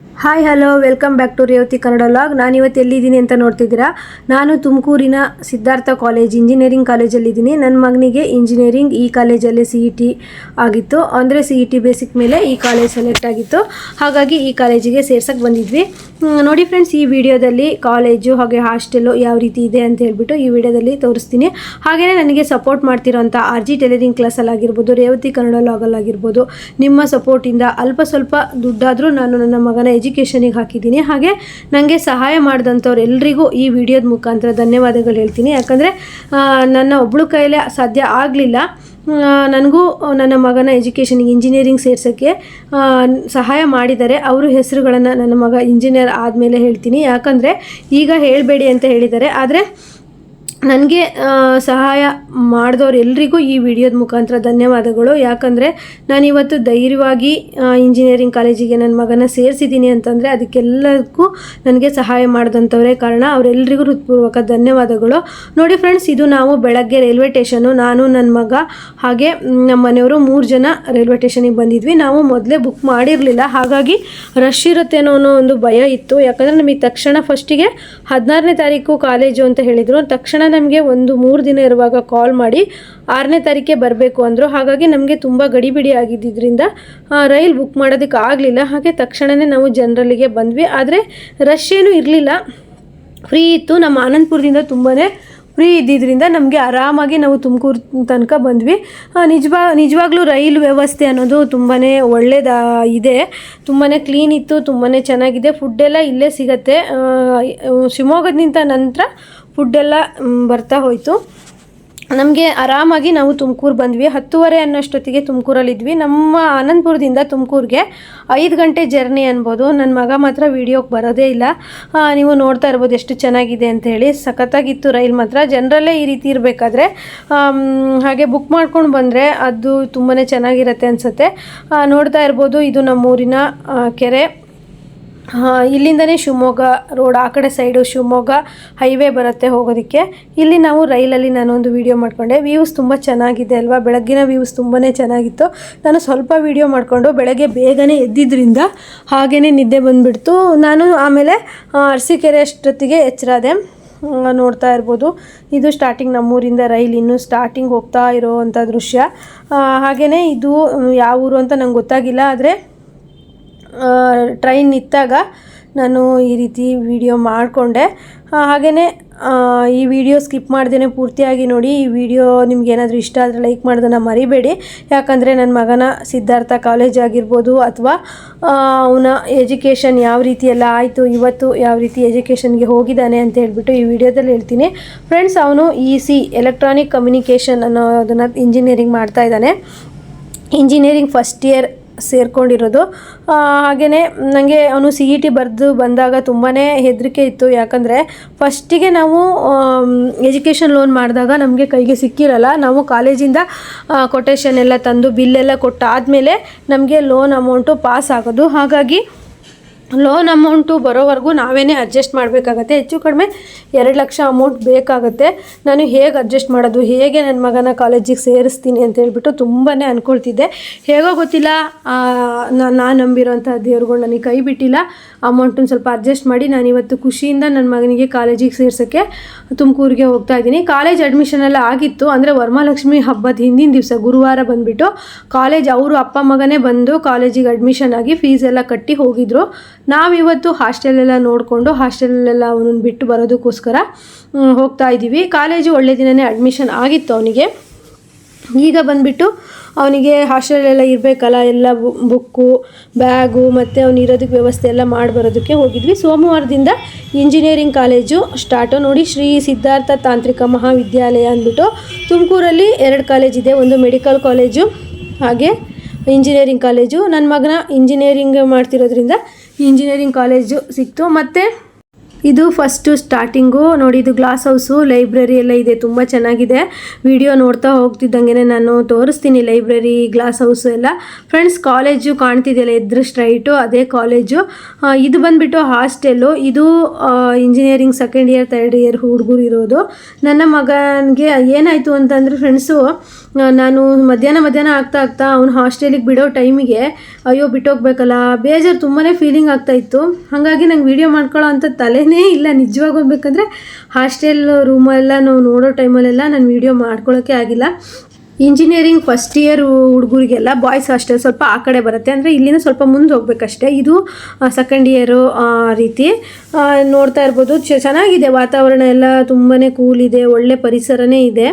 Hi hello welcome back to Revathi Kannada vlog ನಾನು ಇವತ್ತು ಎಲ್ಲಿದ್ದೀನಿ ಅಂತ ನೋಡ್ತಿದ್ದೀರಾ? ನಾನು ತುಮಕೂರಿನ ಸಿದ್ಧಾರ್ಥ ಕಾಲೇಜ್ ಇಂಜಿನಿಯರಿಂಗ್ ಕಾಲೇಜಲ್ಲಿದ್ದೀನಿ ನನ್ನ ಮಗನಿಗೆ ಇಂಜಿನಿಯರಿಂಗ್ ಈ ಕಾಲೇಜಲ್ಲೇ ಸಿ ಇ ಟಿ ಆಗಿತ್ತು. ಅಂದರೆ ಸಿ ಇ ಟಿ ಬೇಸಿಕ್ ಮೇಲೆ ಈ ಕಾಲೇಜ್ ಸೆಲೆಕ್ಟ್ ಆಗಿತ್ತು. ಹಾಗಾಗಿ ಈ ಕಾಲೇಜಿಗೆ ಸೇರ್ಸೋಕ್ಕೆ ಬಂದಿದ್ವಿ. ನೋಡಿ ಫ್ರೆಂಡ್ಸ್ ಈ ವಿಡಿಯೋದಲ್ಲಿ ಕಾಲೇಜು ಹಾಗೆ ಹಾಸ್ಟೆಲು ಯಾವ ರೀತಿ ಇದೆ ಅಂತ ಹೇಳ್ಬಿಟ್ಟು ಈ ವಿಡಿಯೋದಲ್ಲಿ ತೋರಿಸ್ತೀನಿ. ಹಾಗೆಯೇ ನನಗೆ ಸಪೋರ್ಟ್ ಮಾಡ್ತಿರೋಂಥ ಆರ್ ಜಿ ಟೈಲರಿಂಗ್ ಕ್ಲಾಸಲ್ಲಾಗಿರ್ಬೋದು ರೇವತಿ ಕನ್ನಡ ಲಾಗಲ್ಲಾಗಿರ್ಬೋದು ನಿಮ್ಮ ಸಪೋರ್ಟಿಂದ ಅಲ್ಪ ಸ್ವಲ್ಪ ದುಡ್ಡಾದರೂ ನಾನು ನನ್ನ ಮಗನ ಎಜುಕೇಷನಿಗೆ ಹಾಕಿದ್ದೀನಿ. ಹಾಗೆ ನನಗೆ ಸಹಾಯ ಮಾಡಿದಂಥವ್ರು ಎಲ್ರಿಗೂ ಈ ವಿಡಿಯೋದ ಮುಖಾಂತರ ಧನ್ಯವಾದಗಳು ಹೇಳ್ತೀನಿ. ಯಾಕಂದರೆ ನನ್ನ ಒಬ್ಬಳು ಕೈಯಲ್ಲೇ ಸಾಧ್ಯ ಆಗಲಿಲ್ಲ. ನನಗೂ ನನ್ನ ಮಗನ ಎಜುಕೇಷನ್ಗೆ ಇಂಜಿನಿಯರಿಂಗ್ ಸೇರ್ಸೋಕ್ಕೆ ಸಹಾಯ ಮಾಡಿದ್ದಾರೆ. ಅವರು ಹೆಸರುಗಳನ್ನು ನನ್ನ ಮಗ ಇಂಜಿನಿಯರ್ ಆದಮೇಲೆ ಹೇಳ್ತೀನಿ. ಯಾಕಂದರೆ ಈಗ ಹೇಳಬೇಡಿ ಅಂತ ಹೇಳಿದ್ದಾರೆ. ಆದರೆ ನನಗೆ ಸಹಾಯ ಮಾಡಿದವ್ರು ಎಲ್ರಿಗೂ ಈ ವಿಡಿಯೋದ ಮುಖಾಂತರ ಧನ್ಯವಾದಗಳು. ಯಾಕಂದರೆ ನಾನಿವತ್ತು ಧೈರ್ಯವಾಗಿ ಇಂಜಿನಿಯರಿಂಗ್ ಕಾಲೇಜಿಗೆ ನನ್ನ ಮಗನ ಸೇರಿಸಿದ್ದೀನಿ ಅಂತಂದರೆ ಅದಕ್ಕೆಲ್ಲದಕ್ಕೂ ನನಗೆ ಸಹಾಯ ಮಾಡಿದಂಥವರೇ ಕಾರಣ. ಅವರೆಲ್ಲರಿಗೂ ಹೃತ್ಪೂರ್ವಕ ಧನ್ಯವಾದಗಳು. ನೋಡಿ ಫ್ರೆಂಡ್ಸ್ ಇದು ನಾವು ಬೆಳಗ್ಗೆ ರೈಲ್ವೆ ಸ್ಟೇಷನ್ನು ನಾನು ನನ್ನ ಮಗ ಹಾಗೆ ನಮ್ಮ ಮನೆಯವರು ಮೂರು ಜನ ರೈಲ್ವೆ ಸ್ಟೇಷನಿಗೆ ಬಂದಿದ್ವಿ. ನಾವು ಮೊದಲೇ ಬುಕ್ ಮಾಡಿರಲಿಲ್ಲ. ಹಾಗಾಗಿ ರಶ್ ಇರುತ್ತೇನೋ ಅನ್ನೋ ಒಂದು ಭಯ ಇತ್ತು. ಯಾಕಂದರೆ ನಮಗೆ ತಕ್ಷಣ ಫಸ್ಟಿಗೆ ಹದಿನಾರನೇ ತಾರೀಕು ಕಾಲೇಜು ಅಂತ ಹೇಳಿದರು. ತಕ್ಷಣ ನಮಗೆ ಒಂದು ಮೂರು ದಿನ ಇರುವಾಗ ಕಾಲ್ ಮಾಡಿ ಆರನೇ ತಾರೀಕೆ ಬರಬೇಕು ಅಂದರು. ಹಾಗಾಗಿ ನಮಗೆ ತುಂಬ ಗಡಿಬಿಡಿ ಆಗಿದ್ದರಿಂದ ರೈಲ್ ಬುಕ್ ಮಾಡೋದಕ್ಕೆ ಆಗಲಿಲ್ಲ. ಹಾಗೆ ತಕ್ಷಣವೇ ನಾವು ಜನರಲ್ಲಿಗೆ ಬಂದ್ವಿ. ಆದರೆ ರಶ್ ಏನೂ ಇರಲಿಲ್ಲ. ಫ್ರೀ ಇತ್ತು. ನಮ್ಮ ಆನಂದಪುರದಿಂದ ತುಂಬಾ ಫ್ರೀ ಇದ್ದಿದ್ದರಿಂದ ನಮಗೆ ಆರಾಮಾಗಿ ನಾವು ತುಮಕೂರು ತನಕ ಬಂದ್ವಿ. ನಿಜವಾ, ನಿಜವಾಗ್ಲೂ ರೈಲು ವ್ಯವಸ್ಥೆ ಅನ್ನೋದು ತುಂಬಾ ಒಳ್ಳೆಯದಾ ಇದೆ. ತುಂಬಾ ಕ್ಲೀನ್ ಇತ್ತು ತುಂಬಾ ಚೆನ್ನಾಗಿದೆ. ಫುಡ್ಡೆಲ್ಲ ಇಲ್ಲೇ ಸಿಗತ್ತೆ. ಶಿವಮೊಗ್ಗದಿಂದ ನಂತರ ಫುಡ್ಡೆಲ್ಲ ಬರ್ತಾ ಹೋಯಿತು. ನಮಗೆ ಆರಾಮಾಗಿ ನಾವು ತುಮಕೂರು ಬಂದ್ವಿ. ಹತ್ತುವರೆ ಅನ್ನೋಷ್ಟೊತ್ತಿಗೆ ತುಮಕೂರಲ್ಲಿದ್ವಿ. ನಮ್ಮ ಆನಂದಪುರದಿಂದ ತುಮಕೂರಿಗೆ ಐದು ಗಂಟೆ ಜರ್ನಿ ಅನ್ಬೋದು. ನನ್ನ ಮಗ ಮಾತ್ರ ವೀಡಿಯೋಗೆ ಬರೋದೇ ಇಲ್ಲ. ನೀವು ನೋಡ್ತಾ ಇರ್ಬೋದು ಎಷ್ಟು ಚೆನ್ನಾಗಿದೆ ಅಂತ ಹೇಳಿ. ಸಖತ್ತಾಗಿತ್ತು ರೈಲ್ ಮಾತ್ರ. ಜನರಲ್ಲೇ ಈ ರೀತಿ ಇರಬೇಕಾದ್ರೆ ಹಾಗೆ ಬುಕ್ ಮಾಡ್ಕೊಂಡು ಬಂದರೆ ಅದು ತುಂಬಾ ಚೆನ್ನಾಗಿರುತ್ತೆ ಅನಿಸುತ್ತೆ. ನೋಡ್ತಾ ಇರ್ಬೋದು. ಇದು ನಮ್ಮೂರಿನ ಕೆರೆ. ಇಲ್ಲಿಂದನೇ ಶಿವಮೊಗ್ಗ ರೋಡ್, ಆ ಕಡೆ ಸೈಡು ಶಿವಮೊಗ್ಗ ಹೈವೇ ಬರುತ್ತೆ ಹೋಗೋದಕ್ಕೆ. ಇಲ್ಲಿ ನಾವು ರೈಲಲ್ಲಿ ನಾನು ಒಂದು ವಿಡಿಯೋ ಮಾಡಿಕೊಂಡೆ. ವ್ಯೂಸ್ ತುಂಬ ಚೆನ್ನಾಗಿದೆ ಅಲ್ವಾ? ಬೆಳಗ್ಗಿನ ವ್ಯೂಸ್ ತುಂಬಾ ಚೆನ್ನಾಗಿತ್ತು. ನಾನು ಸ್ವಲ್ಪ ವೀಡಿಯೋ ಮಾಡಿಕೊಂಡು ಬೆಳಗ್ಗೆ ಬೇಗನೆ ಎದ್ದಿದ್ದರಿಂದ ಹಾಗೇ ನಿದ್ದೆ ಬಂದುಬಿಡ್ತು. ನಾನು ಆಮೇಲೆ ಅರಸಿಕೆರೆ ಅಷ್ಟೊತ್ತಿಗೆ ಎಚ್ಚರಾದೆ. ನೋಡ್ತಾ ಇರ್ಬೋದು. ಇದು ಸ್ಟಾರ್ಟಿಂಗ್ ನಮ್ಮೂರಿಂದ ರೈಲ್ ಇನ್ನೂ ಸ್ಟಾರ್ಟಿಂಗ್ ಹೋಗ್ತಾ ಇರೋವಂಥ ದೃಶ್ಯ. ಹಾಗೆಯೇ ಇದು ಯಾವ ಊರು ಅಂತ ನಂಗೆ ಗೊತ್ತಾಗಿಲ್ಲ. ಆದರೆ ಟ್ರೈನ್ ಇತ್ತಾಗ ನಾನು ಈ ರೀತಿ ವಿಡಿಯೋ ಮಾಡಿಕೊಂಡೆ. ಹಾಗೆಯೇ ಈ ವಿಡಿಯೋ ಸ್ಕಿಪ್ ಮಾಡ್ದೇ ಪೂರ್ತಿಯಾಗಿ ನೋಡಿ, ಈ ವಿಡಿಯೋ ನಿಮ್ಗೆ ಏನಾದರೂ ಇಷ್ಟ ಆದರೆ ಲೈಕ್ ಮಾಡೋದನ್ನು ಮರಿಬೇಡಿ. ಯಾಕಂದರೆ ನನ್ನ ಮಗನ ಸಿದ್ಧಾರ್ಥ ಕಾಲೇಜ್ ಆಗಿರ್ಬೋದು ಅಥವಾ ಅವನ ಎಜುಕೇಷನ್ ಯಾವ ರೀತಿ ಎಲ್ಲ ಆಯಿತು, ಇವತ್ತು ಯಾವ ರೀತಿ ಎಜುಕೇಷನ್ಗೆ ಹೋಗಿದ್ದಾನೆ ಅಂತ ಹೇಳ್ಬಿಟ್ಟು ಈ ವಿಡಿಯೋದಲ್ಲಿ ಹೇಳ್ತೀನಿ. ಫ್ರೆಂಡ್ಸ್ ಅವನು ಇ ಸಿ ಎಲೆಕ್ಟ್ರಾನಿಕ್ ಕಮ್ಯುನಿಕೇಷನ್ ಅನ್ನೋದನ್ನು ಇಂಜಿನಿಯರಿಂಗ್ ಮಾಡ್ತಾ ಇದ್ದಾನೆ. ಇಂಜಿನಿಯರಿಂಗ್ ಫಸ್ಟ್ ಇಯರ್ ಸೇರ್ಕೊಂಡಿರೋದು. ಹಾಗೆಯೇ ನನಗೆ ಅವನು ಸಿ ಇ ಟಿ ಬರೆದು ಬಂದಾಗ ತುಂಬಾ ಹೆದರಿಕೆ ಇತ್ತು. ಯಾಕಂದರೆ ಫಸ್ಟಿಗೆ ನಾವು ಎಜುಕೇಷನ್ ಲೋನ್ ಮಾಡಿದಾಗ ನಮಗೆ ಕೈಗೆ ಸಿಕ್ಕಿರಲ್ಲ. ನಾವು ಕಾಲೇಜಿಂದ ಕೊಟೇಶನ್ ಎಲ್ಲ ತಂದು ಬಿಲ್ಲೆಲ್ಲ ಕೊಟ್ಟಾದಮೇಲೆ ನಮಗೆ ಲೋನ್ ಅಮೌಂಟು ಪಾಸ್ ಆಗೋದು. ಹಾಗಾಗಿ ಲೋನ್ ಅಮೌಂಟು ಬರೋವರೆಗೂ ನಾವೇ ಅಡ್ಜಸ್ಟ್ ಮಾಡಬೇಕಾಗತ್ತೆ. ಹೆಚ್ಚು ಕಡಿಮೆ ಎರಡು ಲಕ್ಷ ಅಮೌಂಟ್ ಬೇಕಾಗುತ್ತೆ. ನಾನು ಹೇಗೆ ಅಡ್ಜಸ್ಟ್ ಮಾಡೋದು, ಹೇಗೆ ನನ್ನ ಮಗನ ಕಾಲೇಜಿಗೆ ಸೇರಿಸ್ತೀನಿ ಅಂತ ಹೇಳ್ಬಿಟ್ಟು ತುಂಬಾ ಅಂದ್ಕೊಳ್ತಿದ್ದೆ ಹೇಗೋ ಗೊತ್ತಿಲ್ಲ ನಾನು ನಂಬಿರೋಂಥ ದೇವ್ರುಗಳು ನನಗೆ ಕೈ ಬಿಟ್ಟಿಲ್ಲ. ಅಮೌಂಟನ್ನು ಸ್ವಲ್ಪ ಅಡ್ಜಸ್ಟ್ ಮಾಡಿ ನಾನು ಇವತ್ತು ಖುಷಿಯಿಂದ ನನ್ನ ಮಗನಿಗೆ ಕಾಲೇಜಿಗೆ ಸೇರ್ಸೋಕ್ಕೆ ತುಮಕೂರಿಗೆ ಹೋಗ್ತಾ ಇದ್ದೀನಿ. ಕಾಲೇಜ್ ಅಡ್ಮಿಷನ್ ಎಲ್ಲ ಆಗಿತ್ತು. ಅಂದರೆ ವರಮಹಾಲಕ್ಷ್ಮಿ ಹಬ್ಬದ ಹಿಂದಿನ ದಿವಸ ಗುರುವಾರ ಬಂದುಬಿಟ್ಟು ಕಾಲೇಜ್, ಅವರು ಅಪ್ಪ ಮಗನೇ ಬಂದು ಕಾಲೇಜಿಗೆ ಅಡ್ಮಿಷನ್ ಆಗಿ ಫೀಸ್ ಎಲ್ಲ ಕಟ್ಟಿ ಹೋಗಿದ್ರು. ನಾವಿವತ್ತು ಹಾಸ್ಟೆಲೆಲ್ಲ ನೋಡಿಕೊಂಡು ಹಾಸ್ಟೆಲಲ್ಲೆಲ್ಲ ಅವನನ್ನು ಬಿಟ್ಟು ಬರೋದಕ್ಕೋಸ್ಕರ ಹೋಗ್ತಾ ಇದ್ದೀವಿ. ಕಾಲೇಜು ಒಳ್ಳೆ ದಿನವೇ ಅಡ್ಮಿಷನ್ ಆಗಿತ್ತು ಅವನಿಗೆ. ಈಗ ಬಂದುಬಿಟ್ಟು ಅವನಿಗೆ ಹಾಸ್ಟೆಲೆಲ್ಲ ಇರಬೇಕಲ್ಲ, ಎಲ್ಲ ಬುಕ್ಕು, ಬ್ಯಾಗು ಮತ್ತು ಅವನು ಇರೋದಕ್ಕೆ ವ್ಯವಸ್ಥೆ ಎಲ್ಲ ಮಾಡಿ ಬರೋದಕ್ಕೆ ಹೋಗಿದ್ವಿ. ಸೋಮವಾರದಿಂದ ಇಂಜಿನಿಯರಿಂಗ್ ಕಾಲೇಜು ಸ್ಟಾರ್ಟು ನೋಡಿ, ಶ್ರೀ ಸಿದ್ಧಾರ್ಥ ತಾಂತ್ರಿಕ ಮಹಾವಿದ್ಯಾಲಯ ಅಂದ್ಬಿಟ್ಟು ತುಮಕೂರಲ್ಲಿ ಎರಡು ಕಾಲೇಜ್ ಇದೆ. ಒಂದು ಮೆಡಿಕಲ್ ಕಾಲೇಜು ಹಾಗೆ ಇಂಜಿನಿಯರಿಂಗ್ ಕಾಲೇಜು ನನ್ನ ಮಗನ ಇಂಜಿನಿಯರಿಂಗ್ ಮಾಡ್ತಿರೋದ್ರಿಂದ ಇಂಜಿನಿಯರಿಂಗ್ ಕಾಲೇಜು ಸಿಕ್ತು. ಮತ್ತು ಇದು ಫಸ್ಟು ಸ್ಟಾರ್ಟಿಂಗು. ನೋಡಿ, ಇದು ಗ್ಲಾಸ್ ಹೌಸು, ಲೈಬ್ರರಿ ಎಲ್ಲ ಇದೆ, ತುಂಬ ಚೆನ್ನಾಗಿದೆ. ವಿಡಿಯೋ ನೋಡ್ತಾ ಹೋಗ್ತಿದ್ದಂಗೆ ನಾನು ತೋರಿಸ್ತೀನಿ ಲೈಬ್ರರಿ, ಗ್ಲಾಸ್ ಹೌಸು ಎಲ್ಲ. ಫ್ರೆಂಡ್ಸ್, ಕಾಲೇಜು ಕಾಣ್ತಿದೆಯಲ್ಲ, ಎದ್ರ ಸ್ಟ್ರೈಟು, ಅದೇ ಕಾಲೇಜು. ಇದು ಬಂದುಬಿಟ್ಟು ಹಾಸ್ಟೆಲ್ಲು. ಇದು engineering second year, third year ಹುಡುಗರು ಇರೋದು. ನನ್ನ ಮಗನಿಗೆ ಏನಾಯಿತು ಅಂತಂದರೆ ಫ್ರೆಂಡ್ಸು ನಾನು ಮಧ್ಯಾಹ್ನ ಮಧ್ಯಾಹ್ನ ಆಗ್ತಾ ಆಗ್ತಾ ಅವ್ನು ಹಾಸ್ಟೆಲಿಗೆ ಬಿಡೋ ಟೈಮಿಗೆ, ಅಯ್ಯೋ, ಬಿಟ್ಟೋಗ್ಬೇಕಲ್ಲ, ಬೇಜಾರು ತುಂಬಾ ಫೀಲಿಂಗ್ ಆಗ್ತಾ ಇತ್ತು. ಹಾಗಾಗಿ ನಂಗೆ ವೀಡಿಯೋ ಮಾಡ್ಕೊಳ್ಳೋ ಅಂಥ ತಲೆನೇ ಇಲ್ಲ, ನಿಜವಾಗಿ ಹೋಗ್ಬೇಕಂದ್ರೆ ಹಾಸ್ಟೆಲ್ ರೂಮೆಲ್ಲ ನಾವು ನೋಡೋ ಟೈಮಲ್ಲೆಲ್ಲ ನಾನು ವೀಡಿಯೋ ಮಾಡ್ಕೊಳ್ಳೋಕ್ಕೆ ಆಗಿಲ್ಲ. ಇಂಜಿನಿಯರಿಂಗ್ ಫಸ್ಟ್ ಇಯರ್ ಹುಡುಗರಿಗೆಲ್ಲ ಬಾಯ್ಸ್ ಹಾಸ್ಟೆಲ್ ಸ್ವಲ್ಪ ಆ ಕಡೆ ಬರುತ್ತೆ. ಅಂದರೆ ಇಲ್ಲಿನ ಸ್ವಲ್ಪ ಮುಂದೆ ಹೋಗ್ಬೇಕಷ್ಟೇ. ಇದು ಸೆಕೆಂಡ್ ಇಯರು ರೀತಿ. ನೋಡ್ತಾ ಇರ್ಬೋದು. ಚೆನ್ನಾಗಿದೆ ವಾತಾವರಣ ಎಲ್ಲ ತುಂಬಾ ಕೂಲ್ ಇದೆ, ಒಳ್ಳೆ ಪರಿಸರನೇ ಇದೆ.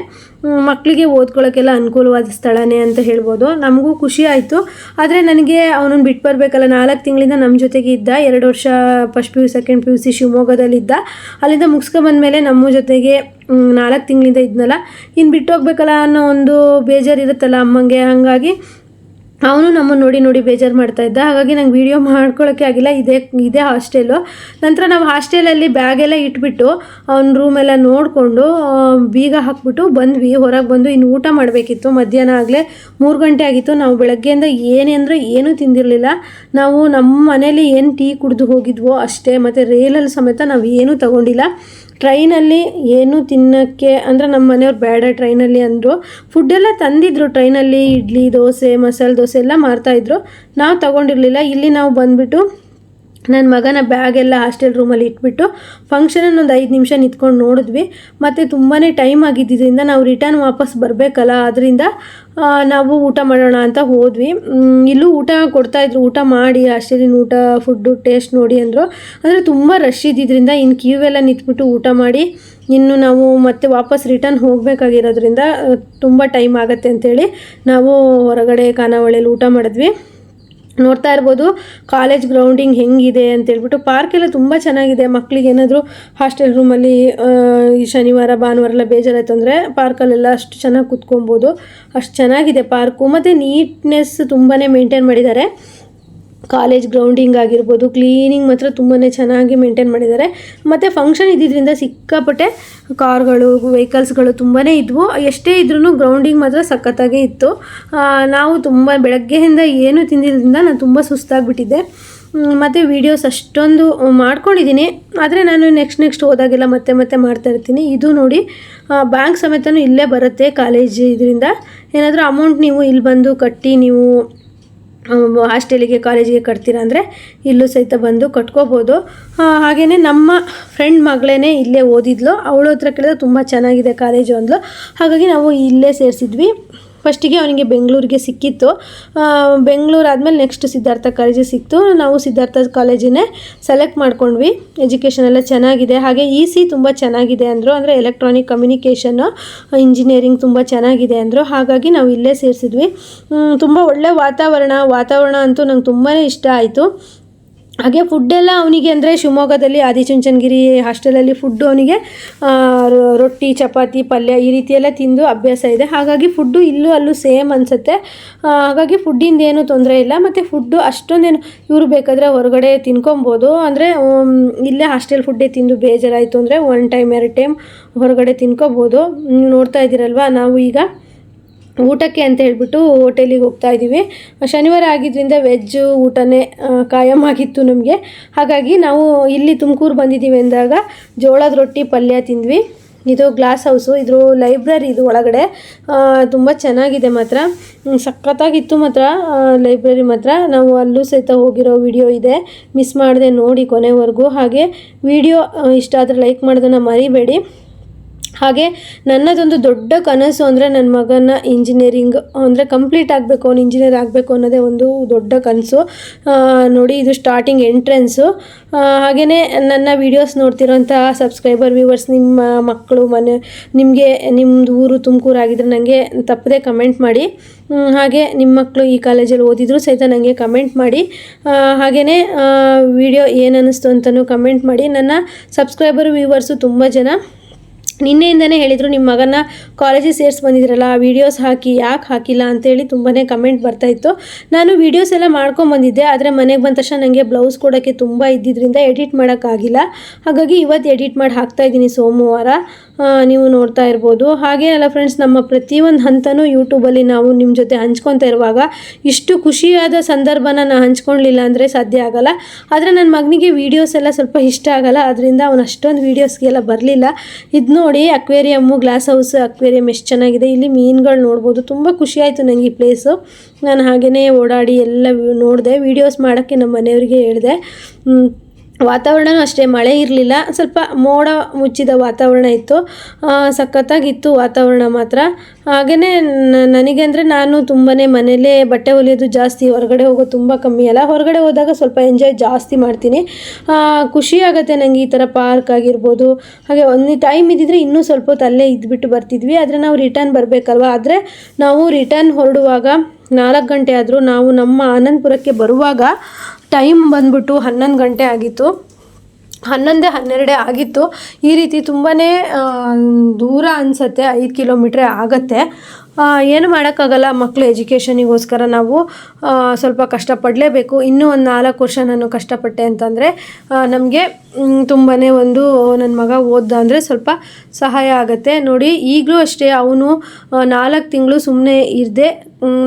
ಮಕ್ಕಳಿಗೆ ಓದ್ಕೊಳ್ಳೋಕ್ಕೆಲ್ಲ ಅನುಕೂಲವಾದ ಸ್ಥಳನೇ ಅಂತ ಹೇಳ್ಬೋದು. ನಮಗೂ ಖುಷಿ ಆಯಿತು. ಆದರೆ ನನಗೆ ಅವನನ್ನು ಬಿಟ್ಟು ಬರಬೇಕಲ್ಲ, ನಾಲ್ಕು ತಿಂಗಳಿಂದ ನಮ್ಮ ಜೊತೆಗೆ ಇದ್ದ, ಎರಡು ವರ್ಷ first P U second P U C ಶಿವಮೊಗ್ಗದಲ್ಲಿದ್ದ ಅಲ್ಲಿಂದ ಮುಗಿಸ್ಕೊಂಬಂದಮೇಲೆ ನಮ್ಮ ಜೊತೆಗೆ ನಾಲ್ಕು ತಿಂಗಳಿಂದ ಇದ್ನಲ್ಲ. ಇನ್ನು ಬಿಟ್ಟು ಹೋಗ್ಬೇಕಲ್ಲ ಅನ್ನೋ ಒಂದು ಬೇಜಾರಿರುತ್ತಲ್ಲ ಅಮ್ಮಂಗೆ, ಹಾಗಾಗಿ ಅವನು ನಮ್ಮನ್ನು ನೋಡಿ ನೋಡಿ ಬೇಜಾರು ಮಾಡ್ತಾ ಇದ್ದ. ಹಾಗಾಗಿ ನಂಗೆ ವೀಡಿಯೋ ಮಾಡ್ಕೊಳ್ಳೋಕೆ ಆಗಿಲ್ಲ. ಇದೇ ಇದೇ ಹಾಸ್ಟೆಲು ನಂತರ ನಾವು ಹಾಸ್ಟೆಲಲ್ಲಿ ಬ್ಯಾಗೆಲ್ಲ ಇಟ್ಬಿಟ್ಟು ಅವ್ನ ರೂಮೆಲ್ಲ ನೋಡಿಕೊಂಡು ಬೀಗ ಹಾಕ್ಬಿಟ್ಟು ಬಂದ್ವಿ. ಹೊರಗೆ ಬಂದು ಇನ್ನು ಊಟ ಮಾಡಬೇಕಿತ್ತು. ಮಧ್ಯಾಹ್ನ ಆಗಲೇ ಮೂರು ಗಂಟೆ ಆಗಿತ್ತು. ನಾವು ಬೆಳಗ್ಗೆಯಿಂದ ಏನೇ ಅಂದರೆ ಏನೂ ತಿಂದಿರಲಿಲ್ಲ. ನಾವು ನಮ್ಮ ಮನೇಲಿ ಏನು ಟೀ ಕುಡಿದು ಹೋಗಿದ್ವೋ ಅಷ್ಟೇ. ಮತ್ತು ರೇಲಲ್ಲಿ ಸಮೇತ ನಾವು ಏನೂ ತಗೊಂಡಿಲ್ಲ. ಟ್ರೈನಲ್ಲಿ ಏನು ತಿನ್ನೋಕ್ಕೆ, ಅಂದರೆ ನಮ್ಮ ಮನೆಯವ್ರು ಬೇಡ ಟ್ರೈನಲ್ಲಿ ಅಂದರು, ಫುಡ್ಡೆಲ್ಲ ತಂದಿದ್ರು ಟ್ರೈನಲ್ಲಿ, ಇಡ್ಲಿ, ದೋಸೆ, ಮಸಾಲೆ ದೋಸೆ ಎಲ್ಲ ಮಾರ್ತಾಯಿದ್ರು ನಾವು ತಗೊಂಡಿರಲಿಲ್ಲ. ಇಲ್ಲಿ ನಾವು ಬಂದುಬಿಟ್ಟು ನನ್ನ ಮಗನ ಬ್ಯಾಗ್ ಎಲ್ಲ ಹಾಸ್ಟೆಲ್ ರೂಮಲ್ಲಿ ಇಟ್ಬಿಟ್ಟು ಫಂಕ್ಷನನ್ನು ಒಂದು ಐದು ನಿಮಿಷ ನಿಂತ್ಕೊಂಡು ನೋಡಿದ್ವಿ. ಮತ್ತು ತುಂಬಾ ಟೈಮ್ ಆಗಿದ್ದರಿಂದ ನಾವು ರಿಟರ್ನ್ ವಾಪಸ್ ಬರಬೇಕಲ್ಲ ಅದರಿಂದ ನಾವು ಊಟ ಮಾಡೋಣ ಅಂತ ಹೋದ್ವಿ. ಇಲ್ಲೂ ಊಟ ಕೊಡ್ತಾಯಿದ್ರು ಊಟ ಮಾಡಿ ಹಾಸ್ಟೆಲಿನ ಊಟ ಫುಡ್ಡು ಟೇಸ್ಟ್ ನೋಡಿ ಅಂದರು. ಅಂದರೆ ತುಂಬ ರಶ್ ಇದ್ದಿದ್ದರಿಂದ ಇನ್ನು ಕ್ಯೂ ಎಲ್ಲ ನಿಂತ್ಬಿಟ್ಟು ಊಟ ಮಾಡಿ, ಇನ್ನು ನಾವು ಮತ್ತೆ ವಾಪಸ್ ರಿಟರ್ನ್ ಹೋಗಬೇಕಾಗಿರೋದ್ರಿಂದ ತುಂಬ ಟೈಮ್ ಆಗುತ್ತೆ ಅಂತೇಳಿ ನಾವು ಹೊರಗಡೆ ಖಾನಾವಳಿಯಲ್ಲಿ ಊಟ ಮಾಡಿದ್ವಿ. ನೋಡ್ತಾ ಇರ್ಬೋದು, ಕಾಲೇಜ್ ಗ್ರೌಂಡಿಂಗ್ ಹೆಂಗಿದೆ ಅಂತೇಳ್ಬಿಟ್ಟು ಪಾರ್ಕ್ ಎಲ್ಲ ತುಂಬ ಚೆನ್ನಾಗಿದೆ. ಮಕ್ಕಳಿಗೆ ಏನಾದರೂ ಹಾಸ್ಟೆಲ್ ರೂಮಲ್ಲಿ ಈ ಶನಿವಾರ, ಭಾನುವಾರ ಎಲ್ಲ ಬೇಜಾರಾಯ್ತು ಅಂದರೆ ಪಾರ್ಕಲ್ಲೆಲ್ಲ ಅಷ್ಟು ಚೆನ್ನಾಗಿ ಕುತ್ಕೊಬೋದು ಅಷ್ಟು ಚೆನ್ನಾಗಿದೆ ಪಾರ್ಕು ಮತ್ತು ನೀಟ್ನೆಸ್ ತುಂಬಾ ಮೇಂಟೈನ್ ಮಾಡಿದ್ದಾರೆ. ಕಾಲೇಜ್ ಗ್ರೌಂಡಿಂಗ್ ಆಗಿರ್ಬೋದು, ಕ್ಲೀನಿಂಗ್ ಮಾತ್ರ ತುಂಬಾ ಚೆನ್ನಾಗಿ ಮೇಂಟೈನ್ ಮಾಡಿದ್ದಾರೆ. ಮತ್ತು ಫಂಕ್ಷನ್ ಇದ್ದಿದ್ದರಿಂದ ಸಿಕ್ಕಾಪಟ್ಟೆ ಕಾರ್ಗಳು ವೆಹಿಕಲ್ಸ್ಗಳು ತುಂಬಾ ಇದ್ವು. ಎಷ್ಟೇ ಇದ್ರೂ ಗ್ರೌಂಡಿಂಗ್ ಮಾತ್ರ ಸಖತ್ತಾಗೇ ಇತ್ತು. ನಾವು ತುಂಬ ಬೆಳಗ್ಗೆಯಿಂದ ಏನು ತಿಂದಿದ್ದರಿಂದ ನಾನು ತುಂಬ ಸುಸ್ತಾಗಿಬಿಟ್ಟಿದ್ದೆ. ಮತ್ತು ವೀಡಿಯೋಸ್ ಅಷ್ಟೊಂದು ಮಾಡ್ಕೊಂಡಿದ್ದೀನಿ. ಆದರೆ ನಾನು ನೆಕ್ಸ್ಟ್ ನೆಕ್ಸ್ಟ್ ಹೋದಾಗೆಲ್ಲ ಮತ್ತೆ ಮತ್ತೆ ಮಾಡ್ತಾ ಇರ್ತೀನಿ. ಇದು ನೋಡಿ ಬ್ಯಾಂಕ್ ಸಮೇತನೂ ಇಲ್ಲೇ ಬರುತ್ತೆ ಕಾಲೇಜ್ ಇದರಿಂದ. ಏನಾದರೂ ಅಮೌಂಟ್ ನೀವು ಇಲ್ಲಿ ಬಂದು ಕಟ್ಟಿ ನೀವು ಹಾಸ್ಟೆಲಿಗೆ, ಕಾಲೇಜಿಗೆ ಕಟ್ತೀರಾ ಅಂದರೆ ಇಲ್ಲೂ ಸಹಿತ ಬಂದು ಕಟ್ಕೋಬೋದು. ಹಾಗೆಯೇ ನಮ್ಮ ಫ್ರೆಂಡ್ ಮಗಳೇ ಇಲ್ಲೇ ಓದಿದ್ಲು. ಅವಳ ಹತ್ರ ಕೇಳಿದ್ರೆ ತುಂಬ ಚೆನ್ನಾಗಿದೆ ಕಾಲೇಜು ಅಂದ್ಲು. ಹಾಗಾಗಿ ನಾವು ಇಲ್ಲೇ ಸೇರಿಸಿದ್ವಿ. ಫಸ್ಟಿಗೆ ಅವನಿಗೆ ಬೆಂಗಳೂರಿಗೆ ಸಿಕ್ಕಿತ್ತು. ಬೆಂಗಳೂರು ಆದಮೇಲೆ ನೆಕ್ಸ್ಟ್ ಸಿದ್ಧಾರ್ಥ ಕಾಲೇಜಿಗೆ ಸಿಕ್ತು. ನಾವು ಸಿದ್ಧಾರ್ಥ ಕಾಲೇಜಿನೇ ಸೆಲೆಕ್ಟ್ ಮಾಡ್ಕೊಂಡ್ವಿ. ಎಜುಕೇಷನ್ ಎಲ್ಲ ಚೆನ್ನಾಗಿದೆ. ಹಾಗೆ ಇ ಸಿ ತುಂಬ ಚೆನ್ನಾಗಿದೆ ಅಂದರು. ಅಂದರೆ ಎಲೆಕ್ಟ್ರಾನಿಕ್ ಕಮ್ಯುನಿಕೇಷನ್ನು ಇಂಜಿನಿಯರಿಂಗ್ ತುಂಬ ಚೆನ್ನಾಗಿದೆ ಅಂದರು. ಹಾಗಾಗಿ ನಾವು ಇಲ್ಲೇ ಸೇರಿಸಿದ್ವಿ. ತುಂಬ ಒಳ್ಳೆ ವಾತಾವರಣ. ವಾತಾವರಣ ಅಂತೂ ನಂಗೆ ತುಂಬಾ ಇಷ್ಟ ಆಯಿತು. ಹಾಗೆ ಫುಡ್ಡೆಲ್ಲ ಅವನಿಗೆ ಅಂದರೆ ಶಿವಮೊಗ್ಗದಲ್ಲಿ ಆದಿಚುಂಚನಗಿರಿ ಹಾಸ್ಟೆಲಲ್ಲಿ ಫುಡ್ಡು ಅವನಿಗೆ ರೊಟ್ಟಿ, ಚಪಾತಿ, ಪಲ್ಯ ಈ ರೀತಿಯೆಲ್ಲ ತಿಂದು ಅಭ್ಯಾಸ ಇದೆ. ಹಾಗಾಗಿ ಫುಡ್ಡು ಇಲ್ಲೂ ಅಲ್ಲೂ ಸೇಮ್ ಅನಿಸುತ್ತೆ. ಹಾಗಾಗಿ ಫುಡ್ಡಿಂದ ಏನು ತೊಂದರೆ ಇಲ್ಲ. ಮತ್ತು ಫುಡ್ಡು ಅಷ್ಟೊಂದೇನು ಇವರು ಬೇಕಾದರೆ ಹೊರಗಡೆ ತಿನ್ಕೊಬೋದು. ಅಂದರೆ ಇಲ್ಲೇ ಹಾಸ್ಟೆಲ್ ಫುಡ್ಡೇ ತಿಂದು ಬೇಜಾರಾಯಿತು ಅಂದರೆ ಒನ್ ಟೈಮ್ ಎರಡು ಟೈಮ್ ಹೊರಗಡೆ ತಿನ್ಕೋಬೋದು. ನೋಡ್ತಾ ಇದ್ದೀರಲ್ವ? ನಾವು ಈಗ ಊಟಕ್ಕೆ ಅಂತ ಹೇಳ್ಬಿಟ್ಟು ಹೋಟೆಲಿಗೆ ಹೋಗ್ತಾ ಇದ್ದೀವಿ. ಶನಿವಾರ ಆಗಿದ್ದರಿಂದ ವೆಜ್ಜು ಊಟನೇ ಕಾಯಂ ಆಗಿತ್ತು ನಮಗೆ. ಹಾಗಾಗಿ ನಾವು ಇಲ್ಲಿ ತುಮಕೂರು ಬಂದಿದ್ದೀವಿ ಅಂದಾಗ ಜೋಳದ ರೊಟ್ಟಿ ಪಲ್ಯ ತಿಂದ್ವಿ. ಇದು ಗ್ಲಾಸ್ ಹೌಸು ಇದ್ರ ಲೈಬ್ರರಿ ಇದು ಒಳಗಡೆ. ತುಂಬ ಚೆನ್ನಾಗಿದೆ ಮಾತ್ರ. ಸಖತ್ತಾಗಿತ್ತು ಮಾತ್ರ ಲೈಬ್ರರಿ ಮಾತ್ರ. ನಾವು ಅಲ್ಲೂ ಸಹಿತ ಹೋಗಿರೋ ವಿಡಿಯೋ ಇದೆ. ಮಿಸ್ ಮಾಡದೆ ನೋಡಿ ಕೊನೆವರೆಗೂ. ಹಾಗೆ ವಿಡಿಯೋ ಇಷ್ಟ ಆದರೆ ಲೈಕ್ ಮಾಡೋದನ್ನು ಮರಿಬೇಡಿ. ಹಾಗೆ ನನ್ನದೊಂದು ದೊಡ್ಡ ಕನಸು ಅಂದರೆ ನನ್ನ ಮಗನ ಇಂಜಿನಿಯರಿಂಗ್ ಅಂದರೆ ಕಂಪ್ಲೀಟ್ ಆಗಬೇಕು, ಅವ್ನು ಇಂಜಿನಿಯರ್ ಆಗಬೇಕು ಅನ್ನೋದೇ ಒಂದು ದೊಡ್ಡ ಕನಸು. ನೋಡಿ ಇದು ಸ್ಟಾರ್ಟಿಂಗ್ ಎಂಟ್ರೆನ್ಸು ಹಾಗೆಯೇ ನನ್ನ ವೀಡಿಯೋಸ್ ನೋಡ್ತಿರೋಂಥ ಸಬ್ಸ್ಕ್ರೈಬರ್ ವ್ಯೂವರ್ಸ್ ನಿಮ್ಮ ಮಕ್ಕಳು, ಮನೆ, ನಿಮಗೆ ನಿಮ್ಮದು ಊರು ತುಮಕೂರು ಆಗಿದ್ರೆ ನನಗೆ ತಪ್ಪದೇ ಕಮೆಂಟ್ ಮಾಡಿ. ಹಾಗೆ ನಿಮ್ಮ ಮಕ್ಕಳು ಈ ಕಾಲೇಜಲ್ಲಿ ಓದಿದ್ರು ಸಹಿತ ನನಗೆ ಕಮೆಂಟ್ ಮಾಡಿ. ಹಾಗೆಯೇ ವಿಡಿಯೋ ಏನು ಅನ್ನಿಸ್ತು ಅಂತಲೂ ಕಮೆಂಟ್ ಮಾಡಿ. ನನ್ನ ಸಬ್ಸ್ಕ್ರೈಬರ್ ವ್ಯೂವರ್ಸು ತುಂಬ ಜನ. ನಿನ್ನೆಯಿಂದನೇ ಹೇಳಿದರು ನಿಮ್ಮ ಮಗನ ಕಾಲೇಜಿಗೆ ಸೇರಿಸಿ ಬಂದಿದ್ರಲ್ಲ, ಆ ವೀಡಿಯೋಸ್ ಹಾಕಿ, ಯಾಕೆ ಹಾಕಿಲ್ಲ? ಅಂತೇಳಿ ತುಂಬಾ ಕಮೆಂಟ್ ಬರ್ತಾಯಿತ್ತು ನಾನು ವೀಡಿಯೋಸ್ ಎಲ್ಲ ಮಾಡ್ಕೊಂಬಂದಿದ್ದೆ ಆದರೆ ಮನೆಗೆ ಬಂದ ತಕ್ಷಣ ನನಗೆ ಬ್ಲೌಸ್ ಕೊಡೋಕ್ಕೆ ತುಂಬ ಇದ್ದಿದ್ದರಿಂದ ಎಡಿಟ್ ಮಾಡೋಕ್ಕಾಗಿಲ್ಲ ಹಾಗಾಗಿ ಇವತ್ತು ಎಡಿಟ್ ಮಾಡಿ ಹಾಕ್ತಾಯಿದ್ದೀನಿ ಸೋಮವಾರ. ನೀವು ನೋಡ್ತಾ ಇರ್ಬೋದು. ಹಾಗೇ ಅಲ್ಲ ಫ್ರೆಂಡ್ಸ್ ನಮ್ಮ ಪ್ರತಿಯೊಂದು ಹಂತನೂ ಯೂಟ್ಯೂಬಲ್ಲಿ ನಾವು ನಿಮ್ಮ ಜೊತೆ ಹಂಚ್ಕೊತಾ ಇರುವಾಗ ಇಷ್ಟು ಖುಷಿಯಾದ ಸಂದರ್ಭನ ನಾನು ಹಂಚ್ಕೊಳ್ಲಿಲ್ಲ ಅಂದರೆ ಸಾಧ್ಯ ಆಗಲ್ಲ. ಆದರೆ ನನ್ನ ಮಗನಿಗೆ ವೀಡಿಯೋಸ್ ಎಲ್ಲ ಸ್ವಲ್ಪ ಇಷ್ಟ ಆಗಲ್ಲ. ಅದರಿಂದ ಅವನು ಅಷ್ಟೊಂದು ವೀಡಿಯೋಸ್ಗೆಲ್ಲ ಬರಲಿಲ್ಲ. ಇದು ನೋಡಿ ಅಕ್ವೇರಿಯಮ್ಮು ಗ್ಲಾಸ್ ಹೌಸ್ ಅಕ್ವೇರಿಯಮ್ ಎಷ್ಟು ಚೆನ್ನಾಗಿದೆ. ಇಲ್ಲಿ ಮೀನುಗಳು ನೋಡ್ಬೋದು. ತುಂಬ ಖುಷಿಯಾಯಿತು ನನಗೆ ಈ ಪ್ಲೇಸು ನಾನು ಹಾಗೆಯೇ ಓಡಾಡಿ ಎಲ್ಲ ನೋಡಿದೆ. ವೀಡಿಯೋಸ್ ಮಾಡೋಕ್ಕೆ ನಮ್ಮ ಮನೆಯವರಿಗೆ ಹೇಳಿದೆ. ಮ್, ವಾತಾವರಣನೂ ಅಷ್ಟೇ ಮಳೆ ಇರಲಿಲ್ಲ. ಸ್ವಲ್ಪ ಮೋಡ ಮುಚ್ಚಿದ ವಾತಾವರಣ ಇತ್ತು. ಸಖತ್ತಾಗಿತ್ತು ವಾತಾವರಣ ಮಾತ್ರ. ಹಾಗೆಯೇ ನನಗೆ ಅಂದರೆ ನಾನು ತುಂಬಾ ಮನೆಯಲ್ಲೇ ಬಟ್ಟೆ ಹೊಲಿಯೋದು ಜಾಸ್ತಿ ಹೊರಗಡೆ ಹೋಗೋದು ತುಂಬ ಕಮ್ಮಿ ಅಲ್ಲ. ಹೊರಗಡೆ ಹೋದಾಗ ಸ್ವಲ್ಪ ಎಂಜಾಯ್ ಜಾಸ್ತಿ ಮಾಡ್ತೀನಿ. ಖುಷಿ ಆಗುತ್ತೆ ನನಗೆ ಈ ಥರ ಪಾರ್ಕ್ ಆಗಿರ್ಬೋದು. ಹಾಗೆ ಒಂದು ಟೈಮ್ ಇದ್ದಿದ್ರೆ ಇನ್ನೂ ಸ್ವಲ್ಪ ಹೊತ್ತು ಅಲ್ಲೇ ಇದ್ಬಿಟ್ಟು ಬರ್ತಿದ್ವಿ. ಆದರೆ ನಾವು ರಿಟರ್ನ್ ಬರಬೇಕಲ್ವ? ಆದರೆ ನಾವು ರಿಟರ್ನ್ ಹೊರಡುವಾಗ ನಾಲ್ಕು ಗಂಟೆ ಆದರೂ ನಾವು ನಮ್ಮ ಆನಂದಪುರಕ್ಕೆ ಬರುವಾಗ ಟೈಮ್ ಬಂದ್ಬಿಟ್ಟು ಹನ್ನೊಂದು ಗಂಟೆ ಆಗಿತ್ತು. ಹನ್ನೊಂದೇ, ಹನ್ನೆರಡೇ ಆಗಿತ್ತು. ಈ ರೀತಿ ತುಂಬಾ ದೂರ ಅನಿಸತ್ತೆ, ಐದು ಕಿಲೋಮೀಟ್ರೇ ಆಗತ್ತೆ. ಏನು ಮಾಡೋಕ್ಕಾಗಲ್ಲ ಮಕ್ಕಳು ಎಜುಕೇಷನಿಗೋಸ್ಕರ ನಾವು ಸ್ವಲ್ಪ ಕಷ್ಟಪಡಲೇಬೇಕು. ಇನ್ನೂ ಒಂದು ನಾಲ್ಕು ವರ್ಷ ನಾನು ಕಷ್ಟಪಟ್ಟೆ ಅಂತಂದರೆ ನಮಗೆ ತುಂಬಾ ಒಂದು ನನ್ನ ಮಗ ಓದ್ದ ಅಂದರೆ ಸ್ವಲ್ಪ ಸಹಾಯ ಆಗುತ್ತೆ. ನೋಡಿ, ಈಗಲೂ ಅಷ್ಟೇ ಅವನು ನಾಲ್ಕು ತಿಂಗಳು ಸುಮ್ಮನೆ ಇರದೆ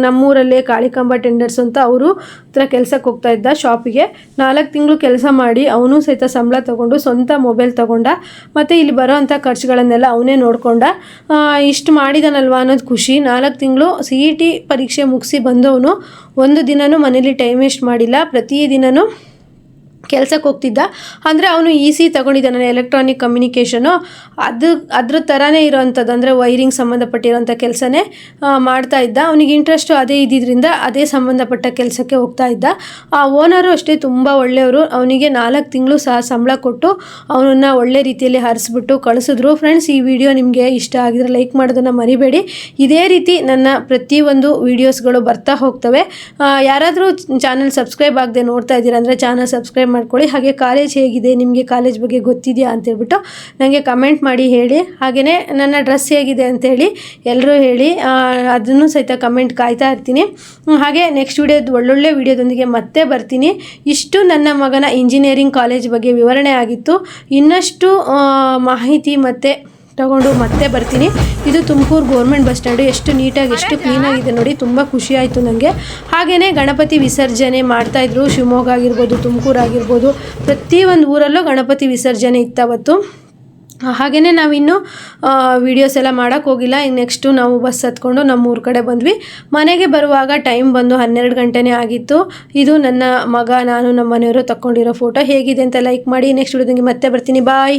ನಮ್ಮೂರಲ್ಲೇ ಕಾಳಿಕಾಂಬ ಟೆಂಡರ್ಸ್ ಅಂತ ಅವರು ಹತ್ರ ಕೆಲಸಕ್ಕೆ ಹೋಗ್ತಾ ಇದ್ದ ಶಾಪಿಗೆ ನಾಲ್ಕು ತಿಂಗಳು ಕೆಲಸ ಮಾಡಿ ಅವನು ಸಹಿತ ಸಂಬಳ ತಗೊಂಡು ಸ್ವಂತ ಮೊಬೈಲ್ ತಗೊಂಡ, ಮತ್ತು ಇಲ್ಲಿ ಬರೋ ಅಂಥ ಖರ್ಚುಗಳನ್ನೆಲ್ಲ ಅವನೇ ನೋಡ್ಕೊಂಡ. ಇಷ್ಟು ಮಾಡಿದನಲ್ವ ಅನ್ನೋದು ಖುಷಿ. ನಾಲ್ಕು ತಿಂಗಳು ಸಿ ಇ ಟಿ ಪರೀಕ್ಷೆ ಮುಗಿಸಿ ಬಂದವನು, ಒಂದು ದಿನವೂ ಮನೇಲಿ ಟೈಮ್ ವೇಸ್ಟ್ ಮಾಡಿಲ್ಲ. ಪ್ರತಿ ದಿನನೂ ಕೆಲ್ಸಕ್ಕೆ ಹೋಗ್ತಿದ್ದ. ಅಂದರೆ ಅವನು ಇ ಸಿ ತಗೊಂಡಿದ್ದಾನೆ ಎಲೆಕ್ಟ್ರಾನಿಕ್ ಕಮ್ಯುನಿಕೇಷನು ಅದು, ಅದ್ರ ಥರನೇ ಇರೋವಂಥದ್ದು ಅಂದರೆ ವೈರಿಂಗ್ ಸಂಬಂಧಪಟ್ಟಿರೋಂಥ ಕೆಲಸನೇ ಮಾಡ್ತಾ ಇದ್ದ. ಅವನಿಗೆ ಇಂಟ್ರೆಸ್ಟು ಅದೇ ಇದ್ದಿದ್ದರಿಂದ ಅದೇ ಸಂಬಂಧಪಟ್ಟ ಕೆಲಸಕ್ಕೆ ಹೋಗ್ತಾ ಇದ್ದ. ಆ ಓನರು ಅಷ್ಟೇ ತುಂಬ ಒಳ್ಳೆಯವರು. ಅವನಿಗೆ ನಾಲ್ಕು ತಿಂಗಳು ಸಹ ಸಂಬಳ ಕೊಟ್ಟು ಅವನನ್ನು ಒಳ್ಳೆ ರೀತಿಯಲ್ಲಿ ಹರಿಸ್ಬಿಟ್ಟು ಕಳಿಸಿದ್ರು. ಫ್ರೆಂಡ್ಸ್ ಈ ವಿಡಿಯೋ ನಿಮಗೆ ಇಷ್ಟ ಆಗಿದ್ರೆ ಲೈಕ್ ಮಾಡೋದನ್ನು ಮರಿಬೇಡಿ. ಇದೇ ರೀತಿ ನನ್ನ ಪ್ರತಿಯೊಂದು ವೀಡಿಯೋಸ್ಗಳು ಬರ್ತಾ ಹೋಗ್ತವೆ. ಯಾರಾದರೂ ಚಾನಲ್ ಸಬ್ಸ್ಕ್ರೈಬ್ ಆಗದೆ ನೋಡ್ತಾ ಇದ್ದೀರಾ ಅಂದರೆ ಚಾನಲ್ ಸಬ್ಸ್ಕ್ರೈಬ್ ಮಾಡ್ಕೊಳ್ಳಿ. ಹಾಗೆ ಕಾಲೇಜ್ ಹೇಗಿದೆ? ನಿಮಗೆ ಕಾಲೇಜ್ ಬಗ್ಗೆ ಗೊತ್ತಿದೆಯಾ ಅಂತೇಳ್ಬಿಟ್ಟು ನನಗೆ ಕಮೆಂಟ್ ಮಾಡಿ ಹೇಳಿ. ಹಾಗೆಯೇ ನನ್ನ ಡ್ರೆಸ್ ಹೇಗಿದೆ ಅಂತೇಳಿ ಎಲ್ಲರೂ ಹೇಳಿ. ಅದನ್ನು ಸಹಿತ ಕಮೆಂಟ್ ಕಾಯ್ತಾ ಇರ್ತೀನಿ. ಹಾಗೆ ನೆಕ್ಸ್ಟ್ ವೀಡಿಯೋದು ಒಳ್ಳೊಳ್ಳೆ ವಿಡಿಯೋದೊಂದಿಗೆ ಮತ್ತೆ ಬರ್ತೀನಿ. ಇಷ್ಟು ನನ್ನ ಮಗನ ಇಂಜಿನಿಯರಿಂಗ್ ಕಾಲೇಜ್ ಬಗ್ಗೆ ವಿವರಣೆ ಆಗಿತ್ತು. ಇನ್ನಷ್ಟು ಮಾಹಿತಿ ಮತ್ತು ತಗೊಂಡು ಮತ್ತೆ ಬರ್ತೀನಿ. ಇದು ತುಮಕೂರು ಗೌರ್ಮೆಂಟ್ ಬಸ್ ಸ್ಟ್ಯಾಂಡು. ಎಷ್ಟು ನೀಟಾಗಿ ಎಷ್ಟು ಕ್ಲೀನಾಗಿದೆ ನೋಡಿ ತುಂಬ ಖುಷಿ ಆಯಿತು ನನಗೆ ಹಾಗೆಯೇ ಗಣಪತಿ ವಿಸರ್ಜನೆ ಮಾಡ್ತಾಯಿದ್ರು ಶಿವಮೊಗ್ಗ ಆಗಿರ್ಬೋದು ತುಮಕೂರು ಆಗಿರ್ಬೋದು ಪ್ರತಿಯೊಂದು ಊರಲ್ಲೂ ಗಣಪತಿ ವಿಸರ್ಜನೆ ಇತ್ತವತ್ತು ಹಾಗೆಯೇ ನಾವಿನ್ನು ವೀಡಿಯೋಸ್ ಎಲ್ಲ ಮಾಡೋಕ್ಕೆ ಹೋಗಿಲ್ಲ. ಈಗ ನೆಕ್ಸ್ಟು ನಾವು ಬಸ್ ಹತ್ಕೊಂಡು ನಮ್ಮ ಊರ ಕಡೆ ಬಂದ್ವಿ. ಮನೆಗೆ ಬರುವಾಗ ಟೈಮ್ ಬಂದು ಹನ್ನೆರಡು ಗಂಟೆನೇ ಆಗಿತ್ತು. ಇದು ನನ್ನ ಮಗ ನಾನು ನಮ್ಮ ಮನೆಯವರು ತಗೊಂಡಿರೋ ಫೋಟೋ ಹೇಗಿದೆ ಅಂತ ಲೈಕ್ ಮಾಡಿ. ನೆಕ್ಸ್ಟ್ ವಿಡಿಯೋದಂಗೆ ಮತ್ತೆ ಬರ್ತೀನಿ. ಬಾಯ್